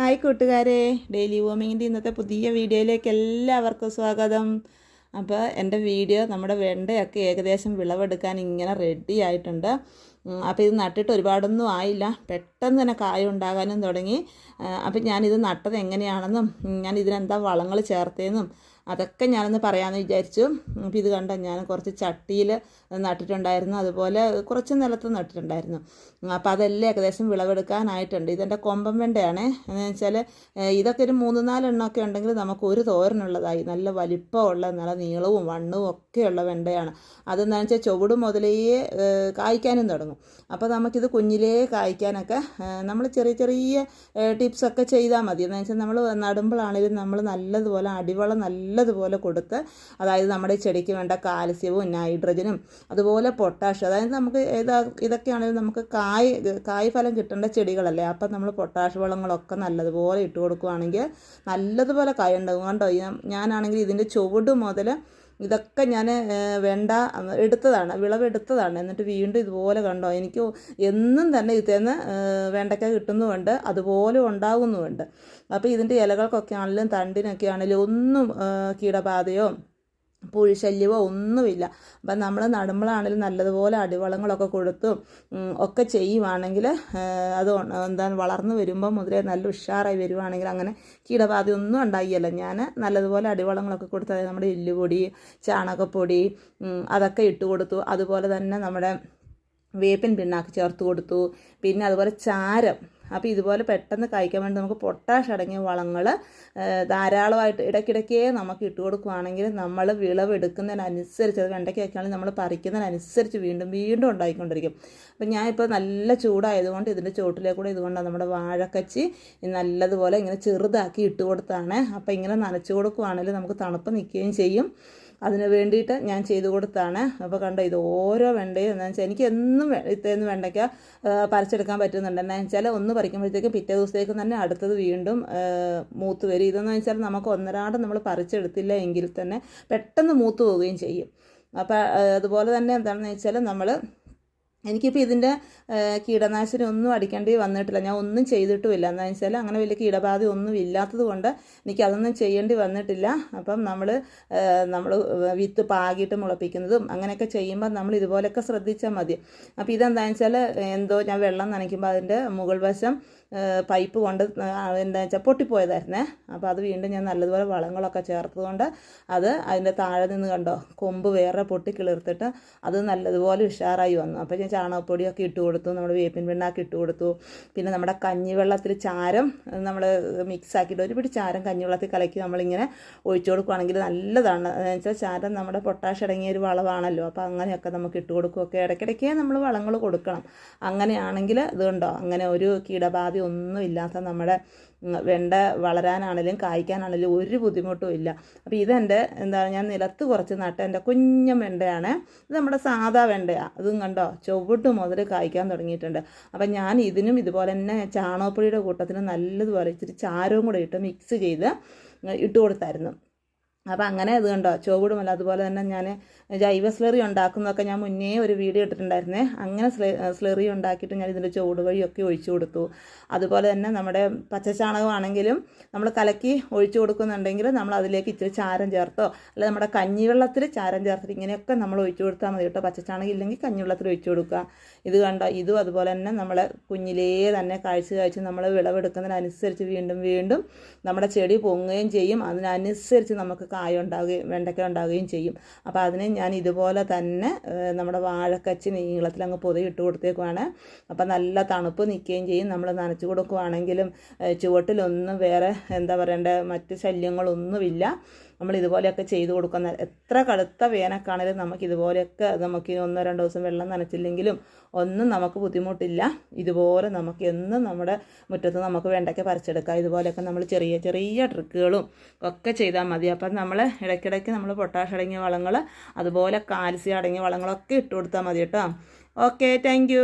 Hi കൂട്ടുകാരെ. Daily വോമിങ്ങിന്റെ ഇന്നത്തെ പുതിയ വീഡിയോയിലേക്ക് എല്ലാവർക്കും സ്വാഗതം. അപ്പോൾ എന്റെ വീഡിയോ നമ്മുടെ വെണ്ടയൊക്കെ ഏകദേശം വിളവെടുക്കാൻ ഇങ്ങനെ റെഡി ആയിട്ടുണ്ട്. അപ്പോൾ ഇത് നട്ടിട്ട് ഒരുപാടൊന്നും ആയില്ല. പെട്ടെന്ന് തന്നെ കായ ഉണ്ടാകാനും തുടങ്ങി. അപ്പം ഞാനിത് നട്ടത് എങ്ങനെയാണെന്നും ഞാൻ ഇതിനെന്താ വളങ്ങൾ ചേർത്തതെന്നും അതൊക്കെ ഞാനൊന്ന് പറയാമെന്ന് വിചാരിച്ചു. അപ്പോൾ ഇത് കണ്ട ഞാൻ കുറച്ച് ചട്ടിയിൽ നട്ടിട്ടുണ്ടായിരുന്നു. അതുപോലെ കുറച്ച് നിലത്ത് നട്ടിട്ടുണ്ടായിരുന്നു. അപ്പോൾ അതെല്ലാം ഏകദേശം വിളവെടുക്കാനായിട്ടുണ്ട്. ഇതെന്റെ കൊമ്പൻ വെണ്ടയാണ്. എന്ന് വെച്ചാൽ ഇതൊക്കെ ഒരു മൂന്ന് നാലെണ്ണമൊക്കെ ഉണ്ടെങ്കിൽ നമുക്ക് ഒരു തോരനുള്ളതായി. നല്ല വലിപ്പമുള്ള നല്ല നീളവും വണ്ണവും ഒക്കെയുള്ള വെണ്ടയാണ്. അതെന്താണെന്ന് വെച്ചാൽ ചുവട് മുതലേ കായ്ക്കാനും തുടങ്ങും. അപ്പോൾ നമുക്കിത് കുഞ്ഞിലേ കായ്ക്കാനൊക്കെ നമ്മൾ ചെറിയ ചെറിയ ടിപ്സൊക്കെ ചെയ്താൽ മതി. എന്ന് വെച്ചാൽ നമ്മൾ നടുമ്പോഴാണെങ്കിലും നമ്മൾ നല്ലതുപോലെ അടിവളം നല്ലതുപോലെ കൊടുത്ത് അതായത് നമ്മുടെ ചെടിക്ക് വേണ്ട കാൽസ്യവും നൈട്രജനും അതുപോലെ പൊട്ടാഷ്യം അതായത് നമുക്ക് ഏതാ ഇതൊക്കെയാണെങ്കിലും നമുക്ക് കായ് കായ് ഫലം കിട്ടേണ്ട ചെടികളല്ലേ. അപ്പം നമ്മൾ പൊട്ടാഷ് വളങ്ങളൊക്കെ നല്ലതുപോലെ ഇട്ട് കൊടുക്കുകയാണെങ്കിൽ നല്ലതുപോലെ കായ ഉണ്ടാകും കണ്ടോ ഞാനാണെങ്കിൽ ഇതിന്റെ ചുവട് മുതൽ ഇതൊക്കെ ഞാൻ വേണ്ട എടുത്തതാണ് വിളവെടുത്തതാണ്. എന്നിട്ട് വീണ്ടും ഇതുപോലെ കണ്ടോ എനിക്ക് എന്നും തന്നെ ഇതിൽ വെണ്ടയ്ക്ക കിട്ടുന്നുമുണ്ട് അതുപോലെ ഉണ്ടാകുന്നുമുണ്ട് അപ്പോൾ ഇതിന്റെ ഇലകൾക്കൊക്കെ ആണെങ്കിലും തണ്ടിനൊക്കെ ആണെങ്കിലും ഒന്നും കീടബാധയോ പുഴിശല്യമോ ഒന്നുമില്ല. അപ്പം നമ്മൾ നടുമ്പോഴാണെങ്കിലും നല്ലതുപോലെ അടിവളങ്ങളൊക്കെ കൊടുത്തും ഒക്കെ ചെയ്യുവാണെങ്കിൽ അത് എന്താ വളർന്നു വരുമ്പോൾ മുതലേ നല്ല ഉഷാറായി വരുവാണെങ്കിൽ അങ്ങനെ കീടബാധയൊന്നും ഉണ്ടായില്ല. ഞാൻ നല്ലതുപോലെ അടിവളങ്ങളൊക്കെ കൊടുത്ത് നമ്മുടെ എല്ലുപൊടി ചാണകപ്പൊടി അതൊക്കെ ഇട്ട് കൊടുത്തു. അതുപോലെ തന്നെ നമ്മുടെ വേപ്പിൻ പിണ്ണാക്ക് ചേർത്ത് കൊടുത്തു. പിന്നെ അതുപോലെ ചാരം. അപ്പോൾ ഇതുപോലെ പെട്ടെന്ന് കഴിക്കാൻ വേണ്ടി നമുക്ക് പൊട്ടാഷ് അടങ്ങിയ വളങ്ങൾ ധാരാളമായിട്ട് ഇടയ്ക്കിടയ്ക്കേ നമുക്ക് ഇട്ട് കൊടുക്കുകയാണെങ്കിൽ നമ്മൾ വിളവെടുക്കുന്നതിനനുസരിച്ച് അത് വെണ്ടയ്ക്കൊക്കെയാണെങ്കിൽ നമ്മൾ പറിക്കുന്നതിനനുസരിച്ച് വീണ്ടും വീണ്ടും ഉണ്ടായിക്കൊണ്ടിരിക്കും. അപ്പം ഞാനിപ്പോൾ നല്ല ചൂടായതുകൊണ്ട് ഇതിന്റെ ചുവട്ടിലേക്കൂടെ ഇതുകൊണ്ടാണ് നമ്മുടെ വാഴക്കച്ചി നല്ലതുപോലെ ഇങ്ങനെ ചെറുതാക്കി ഇട്ട് കൊടുത്താണ്. അപ്പോൾ ഇങ്ങനെ നനച്ച് കൊടുക്കുകയാണെങ്കിൽ നമുക്ക് തണുപ്പ് നിൽക്കുകയും ചെയ്യും. അതിന് വേണ്ടിയിട്ട് ഞാൻ ചെയ്ത് കൊടുത്താണ്. അപ്പോൾ കണ്ടോ ഇത് ഓരോ വെണ്ടയും എന്താണെന്ന് വെച്ചാൽ എനിക്ക് എന്നും ഇത്തേന്ന് വെണ്ടയ്ക്ക പറിച്ചെടുക്കാൻ പറ്റുന്നുണ്ട്. എന്താണെന്ന് വെച്ചാൽ ഒന്ന് പറിക്കുമ്പോഴത്തേക്കും പിറ്റേ ദിവസത്തേക്ക് തന്നെ അടുത്തത് വീണ്ടും മൂത്ത് വരും. ഇതെന്ന് വെച്ചാൽ നമുക്ക് ഒന്നരാടം നമ്മൾ പറിച്ചെടുത്തില്ല എങ്കിൽ തന്നെ പെട്ടെന്ന് മൂത്ത് പോവുകയും ചെയ്യും. അപ്പോൾ അതുപോലെ തന്നെ എന്താണെന്ന് വെച്ചാൽ നമ്മൾ എനിക്കിപ്പോൾ ഇതിന്റെ കീടനാശിനി ഒന്നും അടിക്കേണ്ടി വന്നിട്ടില്ല. ഞാൻ ഒന്നും ചെയ്തിട്ടുമില്ല. എന്താണെന്ന് വെച്ചാൽ അങ്ങനെ വലിയ കീടബാധ ഒന്നും ഇല്ലാത്തത് കൊണ്ട് എനിക്ക് അതൊന്നും ചെയ്യേണ്ടി വന്നിട്ടില്ല. അപ്പം നമ്മൾ നമ്മൾ വിത്ത് പാകിയിട്ട് മുളപ്പിക്കുന്നതും അങ്ങനെയൊക്കെ ചെയ്യുമ്പോൾ നമ്മൾ ഇതുപോലെയൊക്കെ ശ്രദ്ധിച്ചാൽ മതി. അപ്പോൾ ഇതെന്താണെന്ന് വെച്ചാൽ എന്തോ ഞാൻ വെള്ളം നനയ്ക്കുമ്പോൾ അതിന്റെ മുകൾ വശം പൈപ്പ് കൊണ്ട് എന്താ വെച്ചാൽ പൊട്ടിപ്പോയതായിരുന്നേ. അപ്പോൾ അത് വീണ്ടും ഞാൻ നല്ലതുപോലെ വളങ്ങളൊക്കെ ചേർത്തതുകൊണ്ട് അത് അതിന്റെ താഴെ നിന്ന് കണ്ടോ കൊമ്പ് വേറെ പൊട്ടി കിളിർത്തിട്ട് അത് നല്ലതുപോലെ ഉഷാറായി വന്നു. അപ്പോൾ ഞാൻ ചാണകപ്പൊടിയൊക്കെ ഇട്ട് കൊടുത്തു നമ്മുടെ വേപ്പിൻ പിണ്ണാക്കി ഇട്ട് കൊടുത്തു. പിന്നെ നമ്മുടെ കഞ്ഞിവെള്ളത്തിൽ ചാരം നമ്മൾ മിക്സ് ആക്കിയിട്ട് ഒരു പിടി ചാരം കഞ്ഞിവെള്ളത്തിൽ കലക്കി നമ്മളിങ്ങനെ ഒഴിച്ചു കൊടുക്കുകയാണെങ്കിൽ നല്ലതാണ്. എന്ന് വെച്ചാൽ ചാരം നമ്മുടെ പൊട്ടാഷ് അടങ്ങിയ ഒരു വളമാണല്ലോ അപ്പോൾ അങ്ങനെയൊക്കെ നമുക്ക് ഇട്ട് കൊടുക്കുകയൊക്കെ ഇടയ്ക്കിടയ്ക്ക് നമ്മൾ വളങ്ങൾ കൊടുക്കണം. അങ്ങനെയാണെങ്കിൽ ഇതുണ്ടോ അങ്ങനെ ഒരു കീടബാധ ഒന്നും ഇല്ലാത്ത നമ്മുടെ വെണ്ട വളരാനാണെങ്കിലും കായ്ക്കാനാണെങ്കിലും ഒരു ബുദ്ധിമുട്ടും ഇല്ല. അപ്പോൾ ഇതെന്റെ എന്താ ഞാൻ നിലത്ത് കുറച്ച് നട്ട എന്റെ കുഞ്ഞൻ വെണ്ടയാണ്. ഇത് നമ്മുടെ സാധാ വെണ്ടയാണ് അതും കണ്ടോ? ചുവട്ട് മുതൽ കായ്ക്കാൻ തുടങ്ങിയിട്ടുണ്ട്. അപ്പം ഞാൻ ഇതിനും ഇതുപോലെ തന്നെ ചാണകപ്പൊടിയുടെ കൂട്ടത്തിന് നല്ലതുപോലെ ഇച്ചിരി ചാരവും കൂടെ ഇട്ട് മിക്സ് ചെയ്ത് ഇട്ട് കൊടുത്തായിരുന്നു. അപ്പം അങ്ങനെ ഇത് കണ്ടോ? ചോവിടുമല്ല. അതുപോലെ തന്നെ ഞാൻ ജൈവ സ്ലറി ഉണ്ടാക്കുന്നതൊക്കെ ഞാൻ മുന്നേ ഒരു വീഡിയോ ഇട്ടിട്ടുണ്ടായിരുന്നേ. അങ്ങനെ സ്ലെ സ്ലറി ഉണ്ടാക്കിയിട്ട് ഞാൻ ഇതിന്റെ ചുവട് വഴിയൊക്കെ ഒഴിച്ചു കൊടുത്തു. അതുപോലെ തന്നെ നമ്മുടെ പച്ചച്ചാണകമാണെങ്കിലും നമ്മൾ കലക്കി ഒഴിച്ചു കൊടുക്കുന്നുണ്ടെങ്കിൽ നമ്മൾ അതിലേക്ക് ഇച്ചിരി ചാരം ചേർത്തോ അല്ല നമ്മുടെ കഞ്ഞിവെള്ളത്തിൽ ചാരം ചേർത്തിട്ട് ഇങ്ങനെയൊക്കെ നമ്മൾ ഒഴിച്ചു കൊടുത്താൽ മതി കേട്ടോ. പച്ചച്ചാണകം ഇല്ലെങ്കിൽ കഞ്ഞിവെള്ളത്തിൽ ഒഴിച്ചു കൊടുക്കുക. ഇത് കണ്ടോ? ഇതും അതുപോലെ തന്നെ നമ്മൾ കുഞ്ഞിലേ തന്നെ കാഴ്ച കാഴ്ച നമ്മൾ വിളവെടുക്കുന്നതിനനുസരിച്ച് വീണ്ടും വീണ്ടും നമ്മുടെ ചെടി പൊങ്ങുകയും ചെയ്യും. അതിനനുസരിച്ച് നമുക്ക് കായ ഉണ്ടാവുകയും വെണ്ടയ്ക്ക ഉണ്ടാവുകയും ചെയ്യും. അപ്പോൾ അതിന് ഞാൻ ഇതുപോലെ തന്നെ നമ്മുടെ വാഴക്കച്ചി നീളത്തിൽ അങ്ങ് പൊതി ഇട്ട് കൊടുത്തേക്കുവാണ്. അപ്പോൾ നല്ല തണുപ്പ് നിൽക്കുകയും ചെയ്യും. നമ്മൾ നനച്ചു കൊടുക്കുവാണെങ്കിലും ചുവട്ടിലൊന്നും വേറെ എന്താ പറയണ്ട മറ്റ് ശല്യങ്ങളൊന്നുമില്ല. നമ്മൾ ഇതുപോലെയൊക്കെ ചെയ്തു കൊടുക്കുന്ന എത്ര കടുത്ത വേനൽക്കാണെങ്കിലും നമുക്ക് ഇതുപോലെയൊക്കെ നമുക്ക് ഒന്നോ രണ്ടോ ദിവസം വെള്ളം നനച്ചില്ലെങ്കിലും ഒന്നും നമുക്ക് ബുദ്ധിമുട്ടില്ല. ഇതുപോലെ നമുക്ക് എന്നും നമ്മുടെ മുറ്റത്ത് നമുക്ക് വേണ്ടൊക്കെ പറിച്ചെടുക്കാം. ഇതുപോലെയൊക്കെ നമ്മൾ ചെറിയ ചെറിയ ട്രിക്കുകളും ഒക്കെ ചെയ്താൽ മതി. അപ്പം നമ്മൾ ഇടയ്ക്കിടയ്ക്ക് നമ്മൾ പൊട്ടാഷ് അടങ്ങിയ വളങ്ങൾ അതുപോലെ കാൽസ്യം അടങ്ങിയ വളങ്ങളൊക്കെ ഇട്ട് കൊടുത്താൽ മതി കേട്ടോ. Okay thank